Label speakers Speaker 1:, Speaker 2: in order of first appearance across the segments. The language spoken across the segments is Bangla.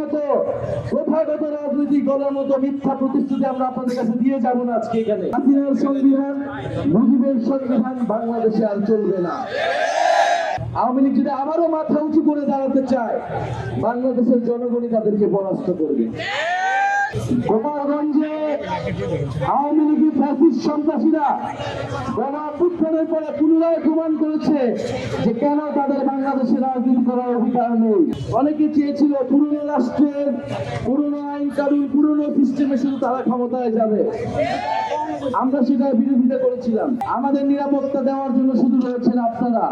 Speaker 1: মতো প্রথাগত রাজনৈতিক দলের মতো মিথ্যা প্রতিশ্রুতি আমরা আপনাদের কাছে দিয়ে যাব না আজকে এখানে। হাসিনার সংবিধান, মুজিবের সংবিধান বাংলাদেশে আর চলবে না। আওয়ামী লীগ যদি আবারও মাথা উঁচু করে দাঁড়াতে চায়, বাংলাদেশের জনগণই তাদেরকে পরাস্ত করবে। গোপালগঞ্জে আওয়ামী লীগের ফ্যাসিস্ট সন্ত্রাসীরা গণ অভ্যুত্থানের পরে পুনরায় প্রমাণ করেছে যে কেন তাদের বাংলাদেশে রাজনীতি করার অধিকার নেই। অনেকে চেয়েছিল পুরনো রাষ্ট্রের, পুরনো আইন কানুন পুরনো সিস্টেমে শুধু তারা ক্ষমতায় যাবে। আমরা সেটা বিরোধিতা করেছিলাম। আমাদের নিরাপত্তা দেওয়ার জন্য শুধু রয়েছেন আপনারা।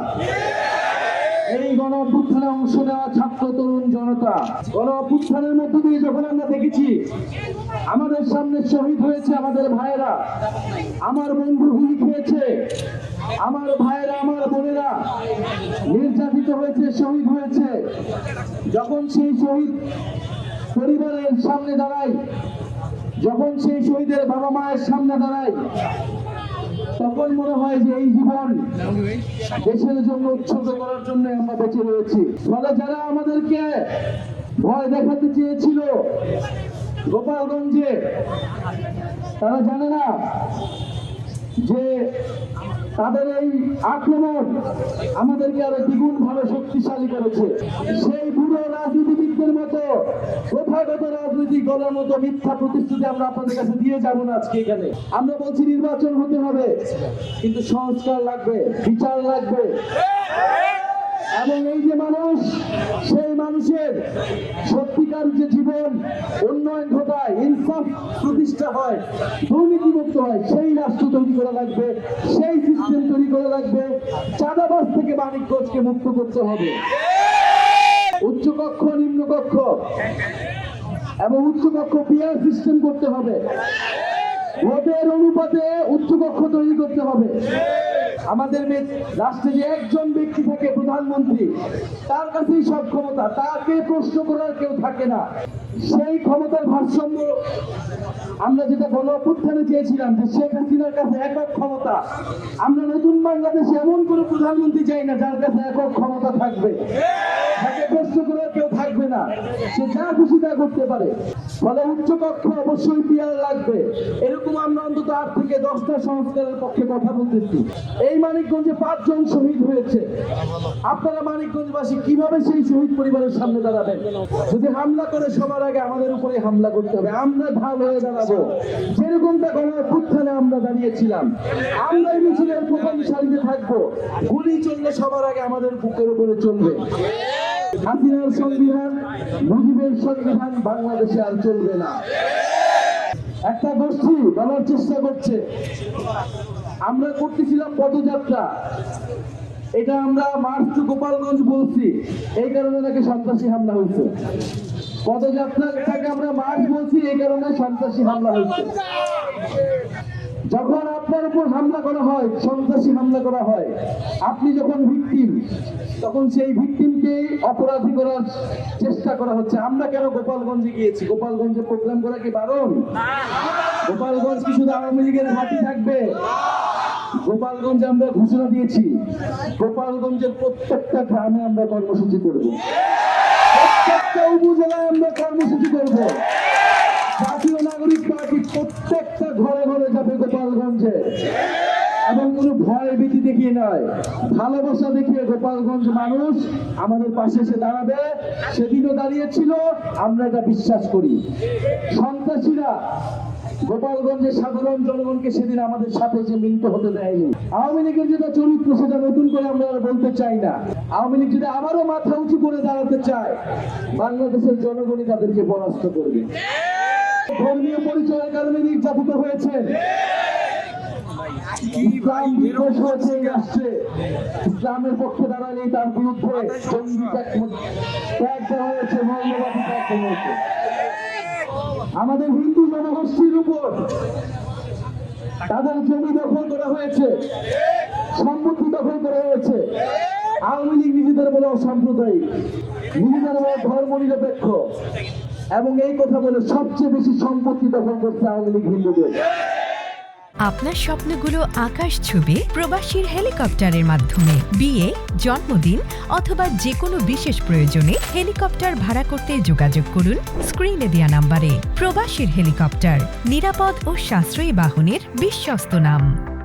Speaker 1: এই গণ অভ্যুত্থানে অংশ নেওয়া ছাত্র, তরুণ জনতা। গণ অভ্যুত্থানের মধ্য দিয়ে যখন আমরা দেখেছি, আমাদের সামনে শহীদ হয়েছে আমাদের ভাইয়েরা। আমার বন্ধু গুলি খেয়েছে। আমার ভাইয়েরা, আমার বোনেরা নির্যাতিত হয়েছে, শহীদ হয়েছে। যখন সেই শহীদ পরিবারের সামনে দাঁড়াই যখন সেই শহীদের বাবা মায়ের সামনে দাঁড়াই তখন মনে হয় যে এই জীবন দেশের জন্য উৎসর্গ করার জন্য আমরা বেঁচে রয়েছি। ফলে যারা আমাদেরকে ভয় দেখাতে চেয়েছিল গোপালগঞ্জে, তারা জানে না যে তাদের এই আক্রমণ আমাদেরকে আরও দ্বিগুণ ভাবে শক্তিশালী করেছে। সেই বুড়ো রাজনীতিবিদদের মতো প্রথাগত রাজনৈতিক দলের মতো মিথ্যা প্রতিশ্রুতি আমরা আপনাদের কাছে দিয়ে যাব না আজকে এখানে। আমরা বলছি নির্বাচন হতে হবে কিন্তু সংস্কার লাগবে বিচার লাগবে। এবং এই যে মানুষ সেই মানুষের সত্যিকার যে জীবন উন্নয়ন ঘটায়, ইনসাফ প্রতিষ্ঠা হয়, দুর্নীতিমুক্ত হয়, সেই রাষ্ট্র তৈরি করা লাগবে, সেই সিস্টেম তৈরি করা লাগবে চাঁদাবাস থেকে বাণিজ্যকে মুক্ত করতে হবে। উচ্চকক্ষ নিম্নকক্ষ এবং উচ্চ কক্ষ পিয়ার সিস্টেম করতে হবে। ভোটের অনুপাতে উচ্চকক্ষ তৈরি করতে হবে। আমাদের রাষ্ট্রে যে একজন ব্যক্তি থাকে প্রধানমন্ত্রী, তার কাছেই সব ক্ষমতা, তাকে প্রশ্ন করার কেউ থাকে না। সেই ক্ষমতার ভারসাম্য আমরা যেটা গণ অভ্যুত্থানে চেয়েছিলাম যে শেখ হাসিনার কাছে একক ক্ষমতা, আমরা নতুন বাংলাদেশে এমন কোনো প্রধানমন্ত্রী চাই না যার কাছে একক ক্ষমতা থাকবে। তাকে প্রশ্ন করার না, সে যা খুশি তা করতে পারে। ফলে উচ্চকক্ষ অবশ্যই পিয়ার লাগবে। এরকম আমরা অন্তত আট থেকে দশটা সংস্কারের পক্ষে কথা বলতেছি। এই মানিকগঞ্জে পাঁচজন শহীদ হয়েছে। আপনারা মানিকগঞ্জবাসী কীভাবে সেই শহীদ পরিবারের সামনে দাঁড়াবেন? যদি হামলা করে সবার আগে আমাদের উপরে হামলা করতে হবে, আমরা ঢাল হয়ে দাঁড়াবো। যেরকমটা গণ অভ্যুত্থানে আমরা দাঁড়িয়েছিলাম আমরা এই মিছিলের প্রথম সারিতে থাকব। গুলি চললে সবার আগে আমাদের বুকের উপরে চলবে। হাসিনার সংবিধান, মুজিবের সংবিধান বাংলাদেশে আর চলবে না। একটা গোষ্ঠী বলার চেষ্টা করছে। আমরা করতেছিলাম পদযাত্রা। এটা আমরা মার্চ টু গোপালগঞ্জ বলছি। এই কারণে নাকি সন্ত্রাসী হামলা হয়েছে। পদযাত্রাটাকে আমরা মার্চ বলছি, এই কারণে সন্ত্রাসী হামলা হয়েছে। যখন আপনার উপর হামলা করা হয়, সন্ত্রাসী হামলা করা হয়। আপনি যখন ভিকটিম, তখন সেই ভিকটিমকে অপরাধী করার চেষ্টা করা হচ্ছে। আমরা কেন গোপালগঞ্জে গিয়েছি? গোপালগঞ্জে প্রোগ্রাম করা কি বারণ? গোপালগঞ্জ কি শুধু আওয়ামী লীগের ঘাঁটি থাকবে? গোপালগঞ্জে আমরা ঘোষণা দিয়েছি, গোপালগঞ্জের প্রত্যেকটা গ্রামে আমরা কর্মসূচি করব। প্রত্যেকটা উপজেলায় আমরা কর্মসূচি করব। জাতীয় নাগরিক প্রত্যেকটা ঘরে ঘরে যাবে গোপালগঞ্জে। এবং কোনো ভয় ভীতি দেখিয়ে নয়। ভালোবাসা দেখিয়ে গোপালগঞ্জ মানুষ আমাদের পাশে এসে দাঁড়াবে। সেদিনও দাঁড়িয়েছিল, আমরা এটা বিশ্বাস করি। সন্ত্রাসীরা গোপালগঞ্জের সাধারণ জনগণকে সেদিন আমাদের সাথে যে মিলিত হতে দেয়নি। আওয়ামী লীগের যেটা চরিত্র, সেটা নতুন করে আমরা বলতে চাই না। আওয়ামী লীগ যদি আবারও মাথা উঁচু করে দাঁড়াতে চায়, বাংলাদেশের জনগণই তাদেরকে পরাস্ত করবে। ধর্মীয় পরিচয়ের কারণে নির্যাতিত হয়েছে। রাষ্ট্রে ইসলামের পক্ষে দাঁড়ালে তার বিরুদ্ধে হয়েছে আমাদের হিন্দু জনগোষ্ঠীর উপর তাদের জমি দখল করা হয়েছে, সম্পত্তি দখল করা হয়েছে। আওয়ামী লীগ নিজেদের বলে অসাম্প্রদায়িক নিজেদের বলে ধর্ম নিরপেক্ষ এবং এই কথা বলে সবচেয়ে বেশি সম্পত্তি দখল করছে আওয়ামী লীগ হিন্দুদের।
Speaker 2: আপনার স্বপ্নগুলো আকাশ ছুবে প্রবাসীর হেলিকপ্টারের মাধ্যমে। বিয়ে, জন্মদিন অথবা যে কোনো বিশেষ প্রয়োজনে হেলিকপ্টার ভাড়া করতে যোগাযোগ করুন স্ক্রিনে দেওয়া নাম্বারে। প্রবাসীর হেলিকপ্টার, নিরাপদ ও সাশ্রয়ী বাহনের বিশ্বস্ত নাম।